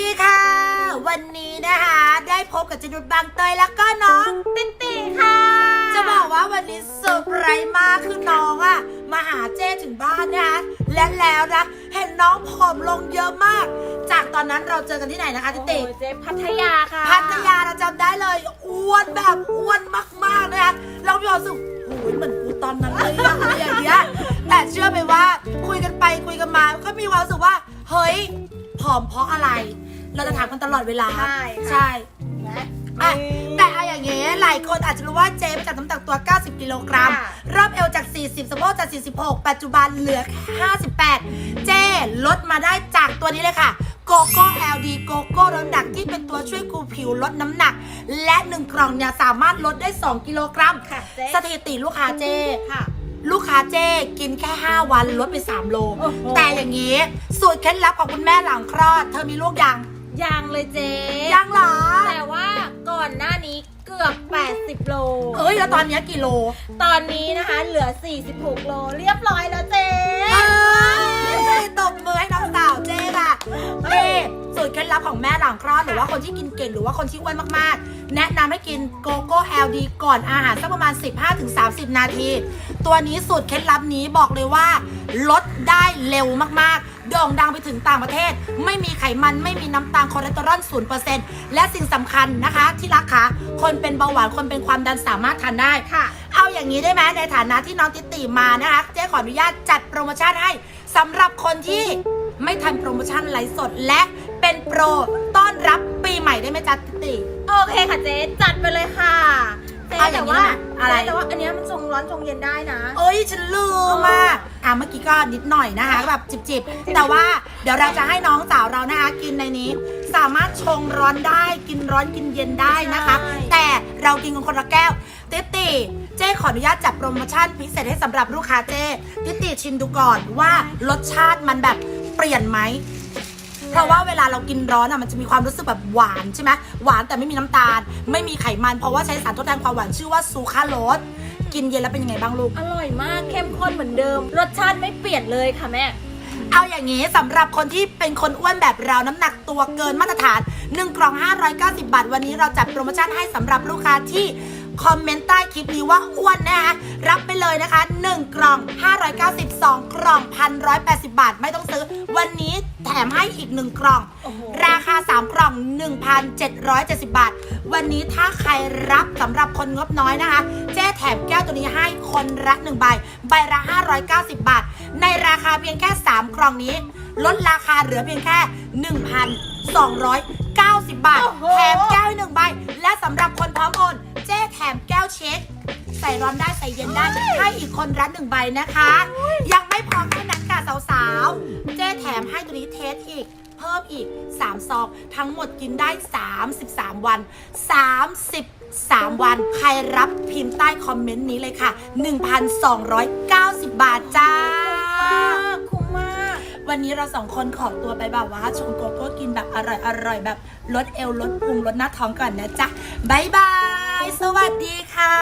ดีค่ะ วันนี้นะคะ ได้พบกับเจนุดบางเตยแล้วก็น้องตินติค่ะ จะบอกว่าวันนี้เซอร์ไพรส์มากคือน้องอะมาหาเจ้ถึงบ้านนะคะและแล้วนะเห็นน้องผอมลงเยอะมาก จากตอนนั้นเราเจอกันที่ไหนนะคะติติโอ้ยเจ๊พัทยาค่ะพัทยาเราจำได้เลยอ้วนแบบอ้วนมากๆนะคะเรามีความรู้สึกโอ้ยเหมือนกูตอนนั้นเลยอะอะไรอย่างเงี้ยแต่เชื่อไหมว่าคุยกันไปคุยกันมาก็มีความรู้สึกว่าเฮ้ยผอมเพราะอะไร เราจะถามกันตลอดเวลา ใช่ค่ะ ใช่อะแต่เอาอย่างเงี้ยหลายคนอาจจะรู้ว่าเจมจากน้ำหนักตัว 90 กิโลกรัม ค่ะ รอบเอวจาก 40สะโพกจาก 46 ปัจจุบันเหลือแค่58 เจลดมาได้จากตัวนี้เลยค่ะ โกโก้ LD โกโก้ลดน้ำหนักที่เป็นตัวช่วยคูผิวลดน้ำหนัก และ 1 กล่องเนี่ยสามารถลดได้ 2 กิโลกรัม ค่ะเจ๊สถิติลูกค้าเจ ค่ะ ลูกค้าเจ้กินแค่ 5 วันลดไป 3 โล โอ้โหแต่อย่างนี้ สูตรเคล็ดลับของคุณแม่หลังคลอด เธอมีลูกยัง ยังเลยเจ๊ยังเหรอ แต่ว่าก่อนหน้านี้เกือบ 80 โล เอ้ยแล้วตอนนี้กี่โล ตอนนี้นะคะเหลือ 46 โล เรียบร้อยแล้วเจ๊เอ้ยตบมือให้น้องสาวเจ๊ค่ะเจ๊สูตรเคล็ดลับของแม่หลังคลอดหรือว่าคนที่กินเก่งหรือว่าคนที่อ้วนมากๆ แนะนำให้กินโกโก้ LD ก่อนอาหารสักประมาณ 15-30 นาที ตัวนี้สูตรเคล็ดลับนี้บอกเลยว่า ลดได้เร็วมากๆ โด่งดังไปถึงต่างประเทศ ไม่มีไขมันไม่มีน้ำตาลคอเลสเตอรอล0%และสิ่งสำคัญนะคะ ที่รักคะคนเป็นเบาหวานคนเป็นความดันสามารถทานได้ค่ะ เอาอย่างนี้ได้ไหมในฐานะที่น้องติติมานะคะเจ๊ขออนุญาตจัดโปรโมชั่นให้สำหรับคนที่ไม่ทันโปรโมชั่นไลฟ์สดและเป็นโปรต้อนรับปีใหม่ได้ไหมจ๊ะติติโอเคค่ะเจ๊จัดไปเลยค่ะเจ๊เอาอย่าแต่งนี้ว่านะอะไรเจ๊แต่ว่าอันเนี้ยมันชงร้อนชงเย็นได้นะ เอ้ยฉันลืมอะอะเมื่อกี้ก็นิดหน่อยนะคะแบบจิบๆ แต่ว่าเดี๋ยวเราจะให้น้องสาวเรานะคะกินในนี้ สามารถชงร้อนได้กินร้อนกินเย็นได้นะคะ ใช่ แต่เรากินกันคนละแก้วติติเจ๊ขออนุญาตจัดโปรโมชั่นพิเศษให้สำหรับลูกค้าเจ๊ติติชิมดูก่อนว่ารสชาติมันแบบเปลี่ยนไหม เพราะว่าเวลาเรากินร้อนอะมันจะมีความรู้สึกแบบหวานใช่ไหมหวานแต่ไม่มีน้ำตาล ไม่มีไขมัน เพราะว่าใช้สารทดแทนความหวานชื่อว่าซูคราโรสกินเย็นแล้วเป็นยังไงบ้างลูก อร่อยมากเข้มข้นเหมือนเดิม รสชาติไม่เปลี่ยนเลยค่ะแม่ เอาอย่างนี้สำหรับคนที่เป็นคนอ้วนแบบเราน้ำหนักตัวเกินมาตรฐาน 1 กล่อง 590 บาท วันนี้เราจัดโปรโมชั่นให้สำหรับลูกค้าที่คอมเมนต์ใต้คลิปนี้ว่าอ้วนนะคะรับไป เลยนะคะ 1 กล่อง 592 กล่อง 1,180 บาท ไม่ต้องซื้อ วันนี้แถมให้อีก 1 กล่องโอ้โหราคา 3 กล่อง 1,770 บาท วันนี้ถ้าใครรับสำหรับคนงบน้อยนะคะ เจ๊แถมแก้วตัวนี้ให้คนละ1ใบ ใบละ 590 บาท ในราคาเพียงแค่ 3 กล่องนี้ ลดราคาเหลือเพียงแค่ 1,290 บาทโอ้โหแถมแก้วให้หนึ่งใบ และสำหรับคนพร้อมโอน เจ๊แถมแก้วเช็คใส่ร้อนได้ใส่เย็นได้ให้อีก คนละหนึ่งใบนะคะ ยังไม่พอแค่นั้นค่ะสาวๆ เจ๊แถมให้ตัวนี้เทสอีก เพิ่มอีก 3 ซอง ทั้งหมดกินได้ 33 วัน33วัน ใครรับพิมพ์ใต้คอมเมนต์นี้เลยค่ะ 1,290 บาทจ้า คุ้มมาก วันนี้เราสองคนขอตัวไปแบบว่าชงโกโก้กินแบบอร่อยอร่อยๆแบบลดเอวลดพุงลดหน้าท้องก่อนนะจ๊ะบ๊ายบาย สวัสดีค่ะ